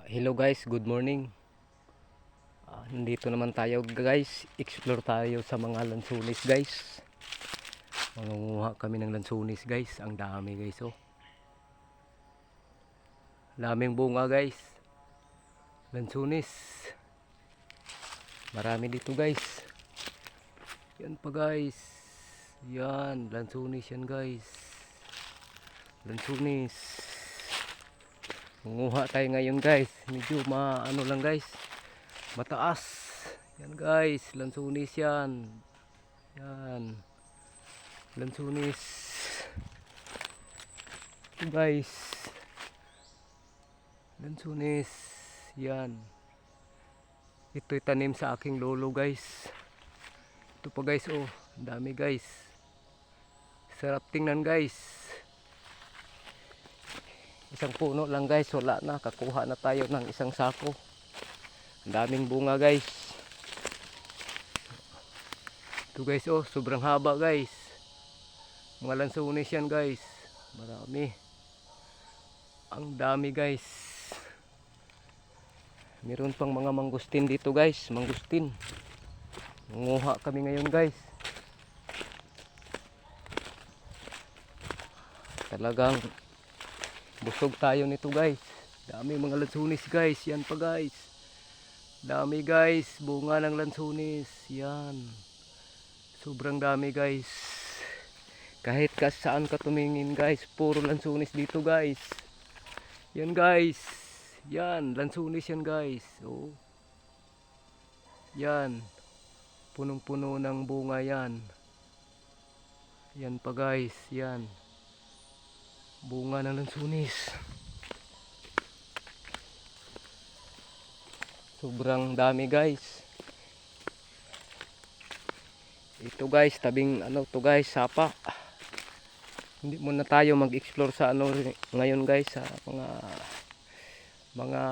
Ah, hello guys, good morning. Ah, nandito naman tayo guys. Explore tayo sa mga lansunis guys. Mangunguha kami ng lansunis guys. Ang dami guys oh. Daming bunga guys. Lansunis. Marami dito guys. Yan pa guys. Yan, lansunis yan guys. Lansunis. Manguha tayo ngayon guys. Medyo maano lang guys. Mataas. Yan guys. Lansunis yan. Yan. Lansunis. Ito guys. Lansunis. Yan. Ito'y tanim sa aking lolo guys. Ito pa guys oh. Ang dami guys. Sarap tingnan guys. Isang puno lang guys, wala na. Kakuha na tayo ng isang sako. Ang daming bunga guys. Ito guys oh, sobrang haba guys. Mga lansunis yan guys. Marami. Ang dami guys. Meron pang mga mangustin dito guys. Mangustin. Manguha kami ngayon guys. Talagang busog tayo nito guys. Dami mga lansunis guys. Yan pa guys. Dami guys. Bunga ng lansunis. Yan. Sobrang dami guys. Kahit ka saan ka tumingin guys puro lansunis dito guys. Yan guys. Yan lansunis yan guys. Oh. Yan. Punong puno ng bunga yan. Yan pa guys. Yan bunga ng lansunis. Sobrang dami guys. Ito guys tabing ano to guys sapa. Hindi muna tayo mag-explore sa ano ngayon guys sa mga mga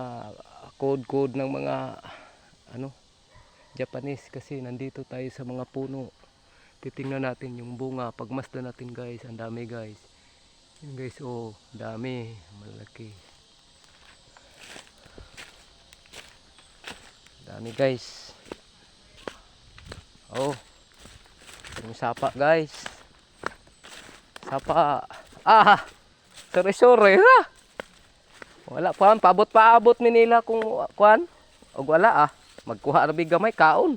code code ng mga ano Japanese. Kasi nandito tayo sa mga puno. Titingnan natin yung bunga pagmasdan natin guys. Ang dami guys yun guys, oh, dami, malaki. Dami guys. Oh. Yung sapa guys. Sapa. Ah! Sorry ha. Wala pa, paabot paabot ni nila kung kuan. O wala ah. Magkuha na big gamay kaon.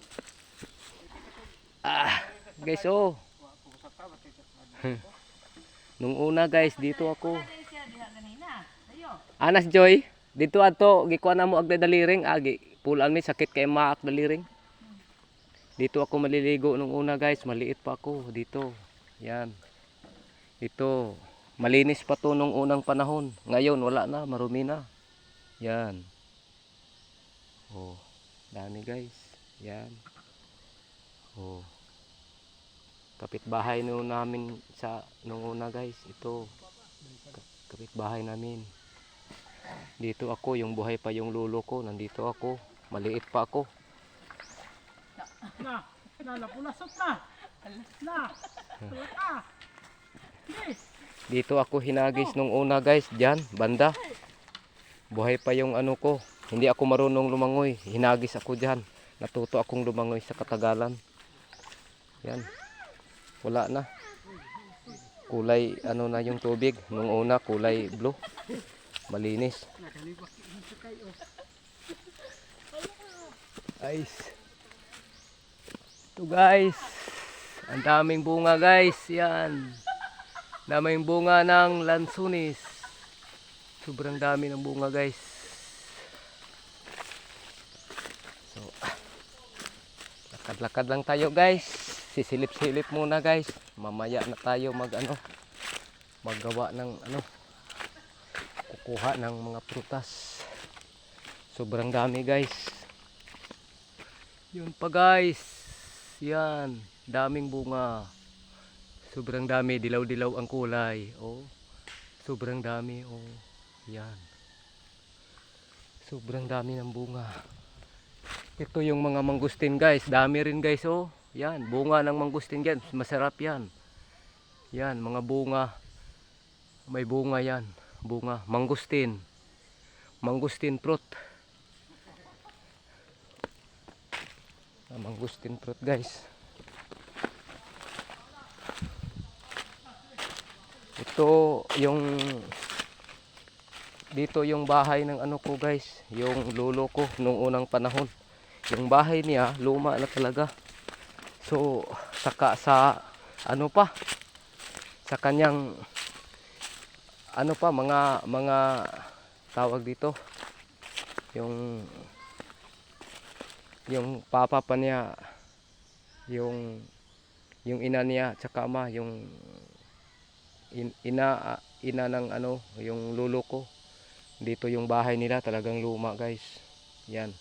Ah, guys, oh. Nung una guys, dito ako. Anas Joy, dito ato gikuha na mo ag daliring agi. Pulan mi sakit kay maak daliring. Dito ako maliligo nung una guys, maliit pa ako dito. Yan. Ito, malinis pa to nung unang panahon. Ngayon wala na, marumi na. Yan. Oh, dami guys. Yan. Oh kapitbahay no namin sa nung una guys. Ito ka- kapitbahay namin. Dito ako yung buhay pa yung lolo ko. Nandito ako. Maliit pa ako. Na, na, napulasot na. Na, dito ako hinagis nung una guys. Diyan banda. Buhay pa yung ano ko. Hindi ako marunong lumangoy. Hinagis ako diyan. Natuto akong lumangoy sa katagalan. Yan wala na. Kulay ano na yung tubig. Nung una kulay blue. Malinis. Guys. Ito guys. Ang daming bunga guys. Yan. Daming bunga ng lansunis. Sobrang dami ng bunga guys. So lakad-lakad lang tayo guys sisilip-silip muna guys. Mamaya na tayo mag ano maggawa ng ano kukuha ng mga prutas. Sobrang dami guys. Yun pa guys. Yan. Daming bunga. Sobrang dami. Dilaw-dilaw ang kulay. Oh. Sobrang dami oh. Yan. Sobrang dami ng bunga. Ito yung mga mangustin guys. Dami rin guys oh yan bunga ng mangustin yan masarap yan yan mga bunga may bunga yan bunga mangustin mangustin fruit. Ah, mangustin fruit guys. Ito yung dito yung bahay ng ano ko guys, yung lolo ko nung unang panahon. Yung bahay niya luma na talaga. So saka sa ano pa? Sa kanyang ano pa mga mga tawag dito? Yung yung papa pa niya yung yung ina niya tsaka ama yung in- ina ina ng ano yung lolo ko. Dito yung bahay nila talagang luma guys. Yan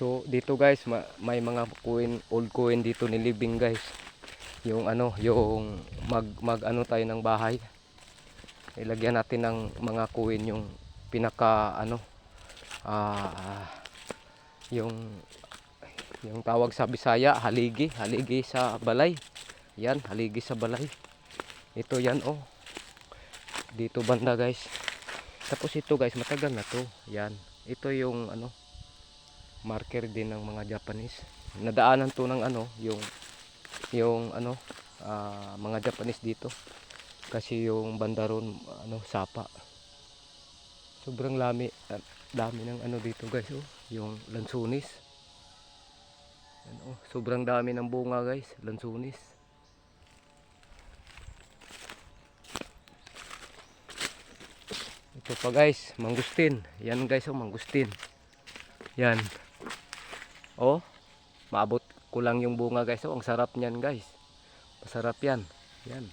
so dito guys ma- may mga coin old coin dito ni living guys. Yung ano yung mag mag ano tayo ng bahay. Ilagyan natin ng mga coin yung pinaka ano ah yung yung tawag sa Bisaya haligi. Haligi sa balay. Yan haligi sa balay. Ito yan oh. Dito banda guys. Tapos ito guys matagal na to. Yan. Ito yung ano marker din ng mga Japanese. Nadaanan to ng ano yung yung ano ah, mga Japanese dito. Kasi yung banda ron ano sapa. Sobrang lami ah, dami ng ano dito guys oh. Yung lansunis. Yan, oh, sobrang dami ng bunga guys lansunis. Ito pa guys mangustin. Yan guys oh mangustin. Yan oh maabot ko lang yung bunga guys. Oh ang sarap niyan guys. Masarap yan. Yan.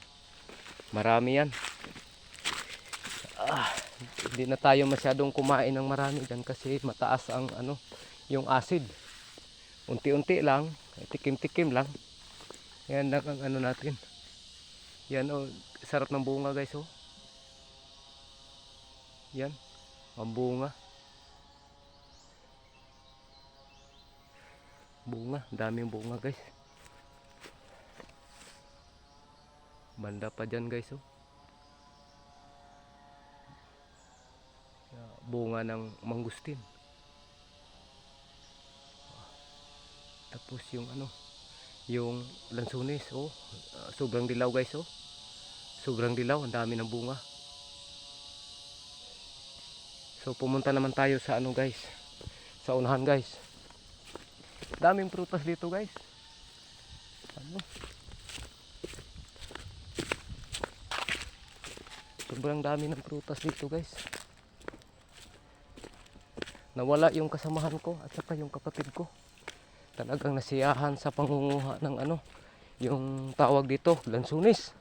Marami yan. Ah, hindi na tayo masyadong kumain ng marami dyan kasi mataas ang ano yung acid. Unti-unti lang. Tikim-tikim lang. Yan lang ang ano natin. Yan oh sarap ng bunga guys oh. Yan ang bunga bunga. Daming bunga guys. Banda pa dyan guys oh. Bunga ng mangustin. Tapos yung ano yung lansunis oh. Ah, sobrang dilaw guys oh. Sobrang dilaw ang dami ng bunga. So pumunta naman tayo sa ano guys sa unahan guys daming prutas dito guys. Ano? Sobrang dami ng prutas dito guys. Nawala yung kasamahan ko at saka yung kapatid ko. Talagang nasiyahan sa pangunguha ng ano yung tawag dito lansunis.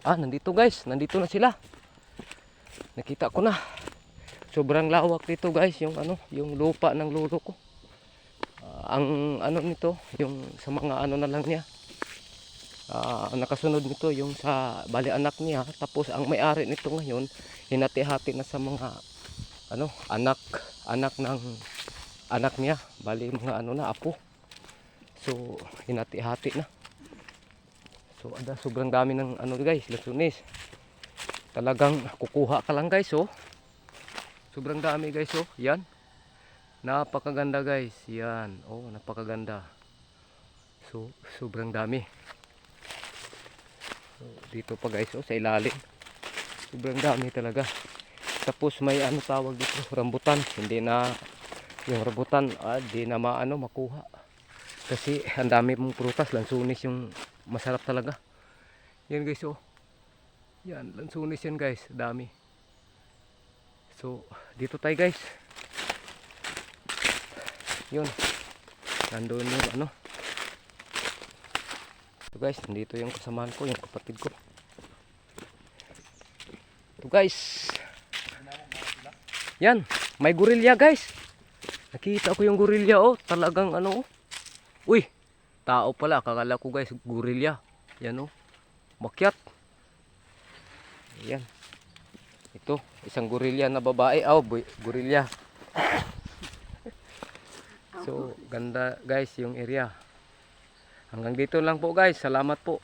Ah nandito guys. Nandito na sila. Nakita ko na. Sobrang lawak dito guys yung ano yung lupa ng lolo ko ang ano nito yung sa mga ano na lang niya. Ang nakasunod nito yung sa bali anak niya. Tapos ang may-ari nito ngayon hinati-hati na sa mga ano anak anak ng anak niya. Bali mga ano na apo. So hinati-hati na. So ada sobrang dami ng ano guys lasunis talagang kukuha ka lang guys oh. Sobrang dami guys oh. Yan napakaganda guys. Yan. Oh napakaganda. So sobrang dami. So, dito pa guys. Oh sa ilalim. Sobrang dami talaga. Tapos may ano tawag dito? Rambutan. Hindi na yung rambutan ah, na maano makuha. Kasi ang dami mong prutas. Lansunis yung masarap talaga. Yan guys oh. Yan lansunis yan guys. Dami. So dito tayo guys yun. Nandun yung ano. Ito guys nandito yung kasamahan ko yung kapatid ko. Ito guys. Yan may gorilya guys. Nakita ko yung gorilya oh. Talagang ano oh. Uy tao pala. Kakala ko guys gorilya yan oh. Makyat yan. Ito isang gorilya na babae. Oh boy, gorilya So, ganda guys yung area. Hanggang dito lang po guys. Salamat po.